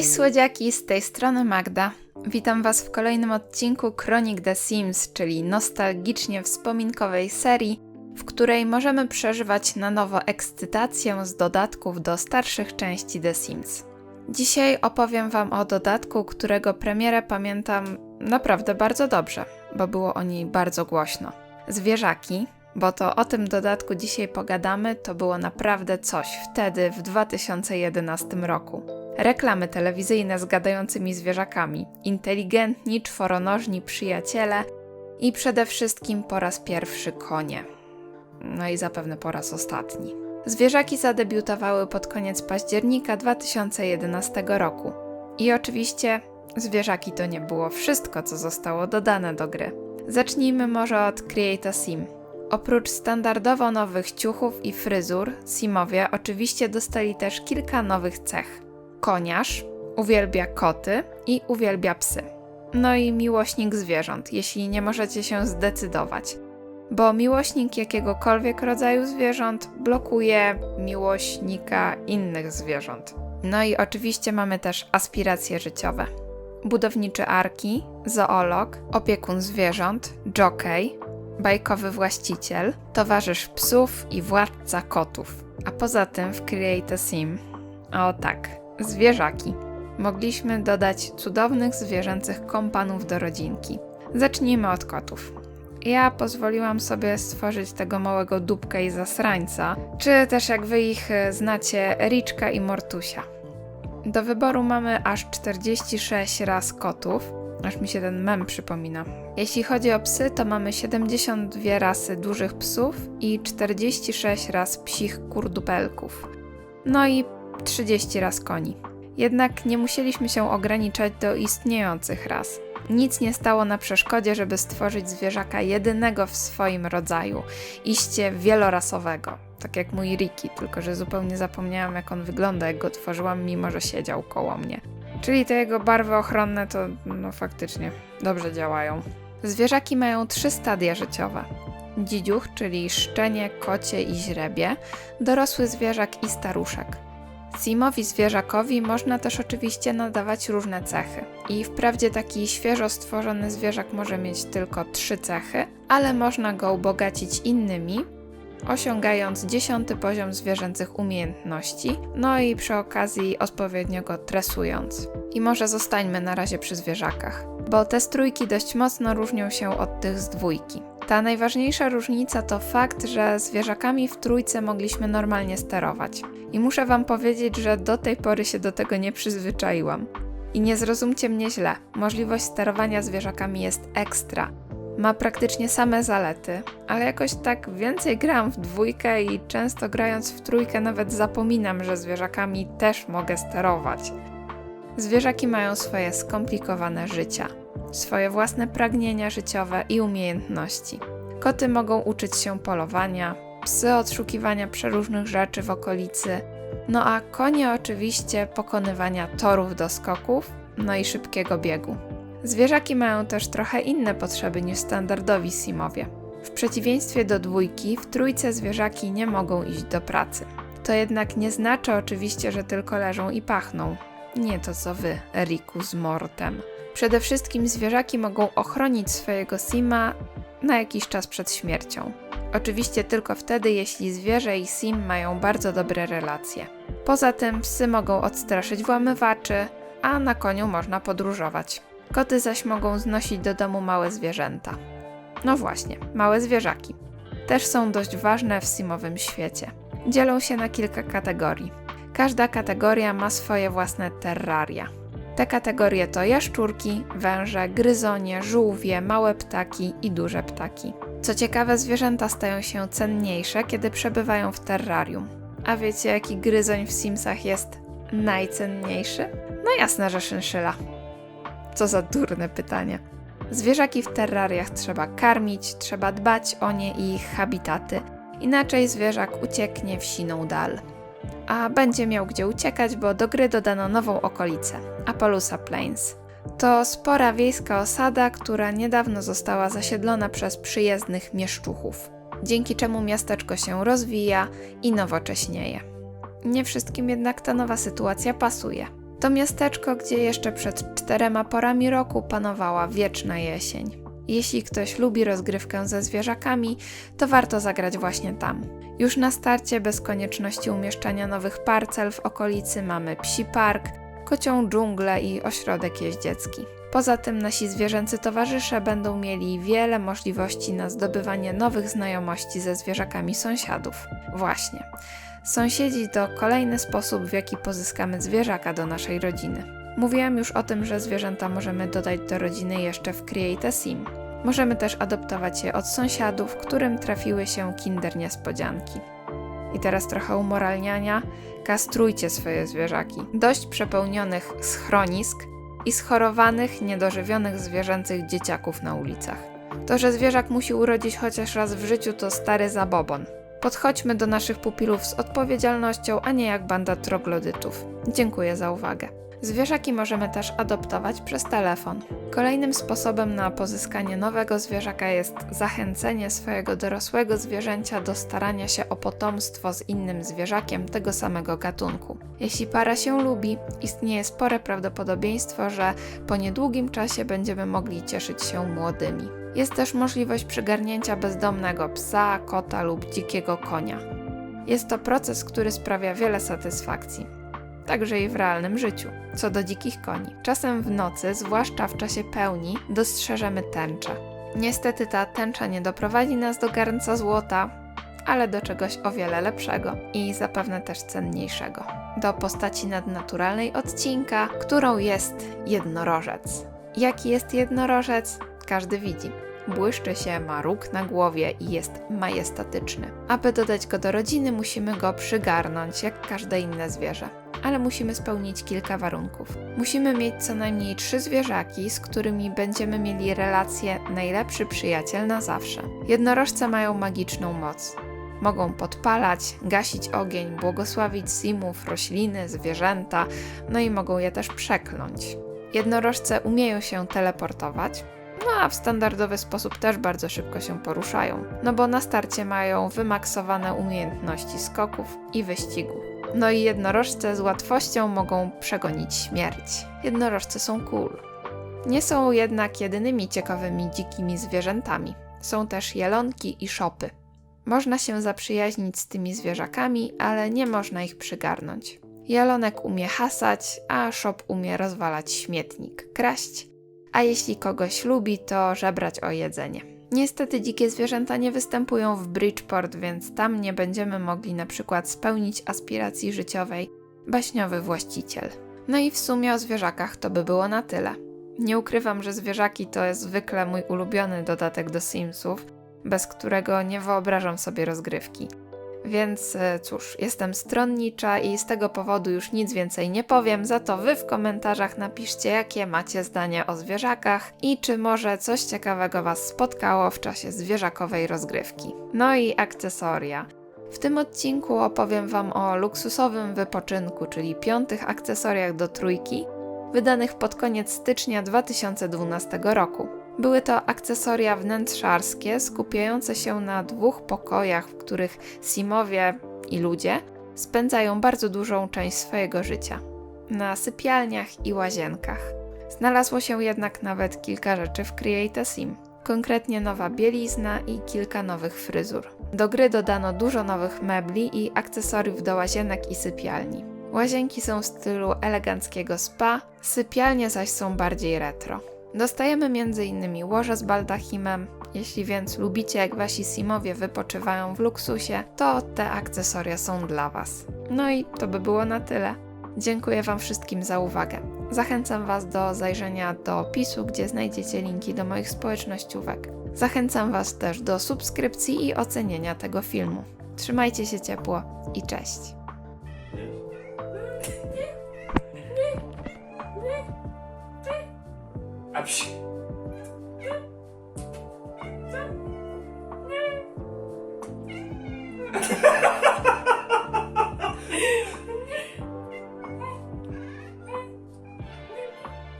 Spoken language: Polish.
Cześć słodziaki, z tej strony Magda. Witam Was w kolejnym odcinku Chronik The Sims, czyli nostalgicznie wspominkowej serii, w której możemy przeżywać na nowo ekscytację z dodatków do starszych części The Sims. Dzisiaj opowiem Wam o dodatku, którego premierę pamiętam naprawdę bardzo dobrze, bo było o niej bardzo głośno. Zwierzaki, bo to o tym dodatku dzisiaj pogadamy, to było naprawdę coś wtedy w 2011 roku. Reklamy telewizyjne z gadającymi zwierzakami, inteligentni, czworonożni przyjaciele i przede wszystkim po raz pierwszy konie. No i zapewne po raz ostatni. Zwierzaki zadebiutowały pod koniec października 2011 roku. I oczywiście zwierzaki to nie było wszystko, co zostało dodane do gry. Zacznijmy może od Create Sim. Oprócz standardowo nowych ciuchów i fryzur, Simowie oczywiście dostali też kilka nowych cech. Koniarz uwielbia koty i uwielbia psy. No i miłośnik zwierząt, jeśli nie możecie się zdecydować. Bo miłośnik jakiegokolwiek rodzaju zwierząt blokuje miłośnika innych zwierząt. No i oczywiście mamy też aspiracje życiowe. Budowniczy arki, zoolog, opiekun zwierząt, jockey, bajkowy właściciel, towarzysz psów i władca kotów. A poza tym w Create a Sim, o tak, zwierzaki. Mogliśmy dodać cudownych zwierzęcych kompanów do rodzinki. Zacznijmy od kotów. Ja pozwoliłam sobie stworzyć tego małego dupka i zasrańca, czy też jak wy ich e, znacie, Riczka i Mortusia. Do wyboru mamy aż 46 ras kotów, aż mi się ten mem przypomina. Jeśli chodzi o psy, to mamy 72 rasy dużych psów i 46 ras psich kurdupelków. No i 30 raz koni. Jednak nie musieliśmy się ograniczać do istniejących ras. Nic nie stało na przeszkodzie, żeby stworzyć zwierzaka jedynego w swoim rodzaju, iście wielorasowego, tak jak mój Riki, tylko że zupełnie zapomniałam jak on wygląda, jak go tworzyłam, mimo że siedział koło mnie. Czyli te jego barwy ochronne to no faktycznie dobrze działają. Zwierzaki mają trzy stadia życiowe. Dzidziuch, czyli szczenie, kocie i źrebie, dorosły zwierzak i staruszek. Simowi zwierzakowi można też oczywiście nadawać różne cechy. I wprawdzie taki świeżo stworzony zwierzak może mieć tylko trzy cechy, ale można go ubogacić innymi, osiągając dziesiąty poziom zwierzęcych umiejętności, no i przy okazji odpowiednio go tresując. I może zostańmy na razie przy zwierzakach, bo te strójki dość mocno różnią się od tych z dwójki. Ta najważniejsza różnica to fakt, że zwierzakami w trójce mogliśmy normalnie sterować. I muszę Wam powiedzieć, że do tej pory się do tego nie przyzwyczaiłam. I nie zrozumcie mnie źle, możliwość sterowania zwierzakami jest ekstra. Ma praktycznie same zalety, ale jakoś tak więcej gram w dwójkę i często grając w trójkę nawet zapominam, że zwierzakami też mogę sterować. Zwierzaki mają swoje skomplikowane życia, swoje własne pragnienia życiowe i umiejętności. Koty mogą uczyć się polowania, psy odszukiwania przeróżnych rzeczy w okolicy, no a konie oczywiście pokonywania torów do skoków, no i szybkiego biegu. Zwierzaki mają też trochę inne potrzeby niż standardowi simowie. W przeciwieństwie do dwójki, w trójce zwierzaki nie mogą iść do pracy. To jednak nie znaczy oczywiście, że tylko leżą i pachną. Nie to co wy, Eriku z Mortem. Przede wszystkim zwierzaki mogą ochronić swojego sima na jakiś czas przed śmiercią. Oczywiście tylko wtedy, jeśli zwierzę i sim mają bardzo dobre relacje. Poza tym psy mogą odstraszyć włamywaczy, a na koniu można podróżować. Koty zaś mogą znosić do domu małe zwierzęta. No właśnie, małe zwierzaki. Też są dość ważne w simowym świecie. Dzielą się na kilka kategorii. Każda kategoria ma swoje własne terraria. Te kategorie to jaszczurki, węże, gryzonie, żółwie, małe ptaki i duże ptaki. Co ciekawe, zwierzęta stają się cenniejsze, kiedy przebywają w terrarium. A wiecie, jaki gryzoń w Simsach jest najcenniejszy? No jasne, że szynszyla. Co za durne pytanie. Zwierzaki w terrariach trzeba karmić, trzeba dbać o nie i ich habitaty, inaczej zwierzak ucieknie w siną dal. A będzie miał gdzie uciekać, bo do gry dodano nową okolicę Appaloosa Plains. To spora wiejska osada, która niedawno została zasiedlona przez przyjezdnych mieszczuchów, dzięki czemu miasteczko się rozwija i nowocześnieje. Nie wszystkim jednak ta nowa sytuacja pasuje. To miasteczko, gdzie jeszcze przed czterema porami roku panowała wieczna jesień. Jeśli ktoś lubi rozgrywkę ze zwierzakami, to warto zagrać właśnie tam. Już na starcie, bez konieczności umieszczania nowych parcel w okolicy, mamy psi park, kocią dżunglę i ośrodek jeździecki. Poza tym nasi zwierzęcy towarzysze będą mieli wiele możliwości na zdobywanie nowych znajomości ze zwierzakami sąsiadów. Właśnie. Sąsiedzi to kolejny sposób, w jaki pozyskamy zwierzaka do naszej rodziny. Mówiłam już o tym, że zwierzęta możemy dodać do rodziny jeszcze w Create a Sim. Możemy też adoptować je od sąsiadów, którym trafiły się kinder niespodzianki. I teraz trochę umoralniania. Kastrujcie swoje zwierzaki. Dość przepełnionych schronisk i schorowanych, niedożywionych zwierzęcych dzieciaków na ulicach. To, że zwierzak musi urodzić chociaż raz w życiu, to stary zabobon. Podchodźmy do naszych pupilów z odpowiedzialnością, a nie jak banda troglodytów. Dziękuję za uwagę. Zwierzaki możemy też adoptować przez telefon. Kolejnym sposobem na pozyskanie nowego zwierzaka jest zachęcenie swojego dorosłego zwierzęcia do starania się o potomstwo z innym zwierzakiem tego samego gatunku. Jeśli para się lubi, istnieje spore prawdopodobieństwo, że po niedługim czasie będziemy mogli cieszyć się młodymi. Jest też możliwość przygarnięcia bezdomnego psa, kota lub dzikiego konia. Jest to proces, który sprawia wiele satysfakcji także i w realnym życiu. Co do dzikich koni. Czasem w nocy, zwłaszcza w czasie pełni, dostrzeżemy tęczę. Niestety ta tęcza nie doprowadzi nas do garnca złota, ale do czegoś o wiele lepszego i zapewne też cenniejszego. Do postaci nadnaturalnej odcinka, którą jest jednorożec. Jaki jest jednorożec? Każdy widzi. Błyszczy się, ma róg na głowie i jest majestatyczny. Aby dodać go do rodziny, musimy go przygarnąć, jak każde inne zwierzę ale musimy spełnić kilka warunków. Musimy mieć co najmniej trzy zwierzaki, z którymi będziemy mieli relację najlepszy przyjaciel na zawsze. Jednorożce mają magiczną moc. Mogą podpalać, gasić ogień, błogosławić simów, rośliny, zwierzęta, no i mogą je też przekląć. Jednorożce umieją się teleportować, no a w standardowy sposób też bardzo szybko się poruszają, no bo na starcie mają wymaksowane umiejętności skoków i wyścigu. No i jednorożce z łatwością mogą przegonić śmierć. Jednorożce są cool. Nie są jednak jedynymi ciekawymi dzikimi zwierzętami. Są też jelonki i szopy. Można się zaprzyjaźnić z tymi zwierzakami, ale nie można ich przygarnąć. Jelonek umie hasać, a szop umie rozwalać śmietnik, kraść, a jeśli kogoś lubi, to żebrać o jedzenie. Niestety dzikie zwierzęta nie występują w Bridgeport, więc tam nie będziemy mogli na przykład spełnić aspiracji życiowej baśniowy właściciel. No i w sumie o zwierzakach to by było na tyle. Nie ukrywam, że zwierzaki to jest zwykle mój ulubiony dodatek do Simsów, bez którego nie wyobrażam sobie rozgrywki. Więc e, cóż, jestem stronnicza i z tego powodu już nic więcej nie powiem, za to wy w komentarzach napiszcie, jakie macie zdania o zwierzakach i czy może coś ciekawego Was spotkało w czasie zwierzakowej rozgrywki. No i akcesoria. W tym odcinku opowiem Wam o luksusowym wypoczynku, czyli piątych akcesoriach do trójki, wydanych pod koniec stycznia 2012 roku. Były to akcesoria wnętrzarskie skupiające się na dwóch pokojach, w których Simowie i ludzie spędzają bardzo dużą część swojego życia na sypialniach i łazienkach. Znalazło się jednak nawet kilka rzeczy w Create a Sim, konkretnie nowa bielizna i kilka nowych fryzur. Do gry dodano dużo nowych mebli i akcesoriów do łazienek i sypialni. Łazienki są w stylu eleganckiego spa, sypialnie zaś są bardziej retro. Dostajemy m.in. łoże z baldachimem. Jeśli więc lubicie, jak wasi simowie wypoczywają w luksusie, to te akcesoria są dla Was. No i to by było na tyle. Dziękuję Wam wszystkim za uwagę. Zachęcam Was do zajrzenia do opisu, gdzie znajdziecie linki do moich społecznościówek. Zachęcam Was też do subskrypcji i ocenienia tego filmu. Trzymajcie się ciepło i cześć. A psi.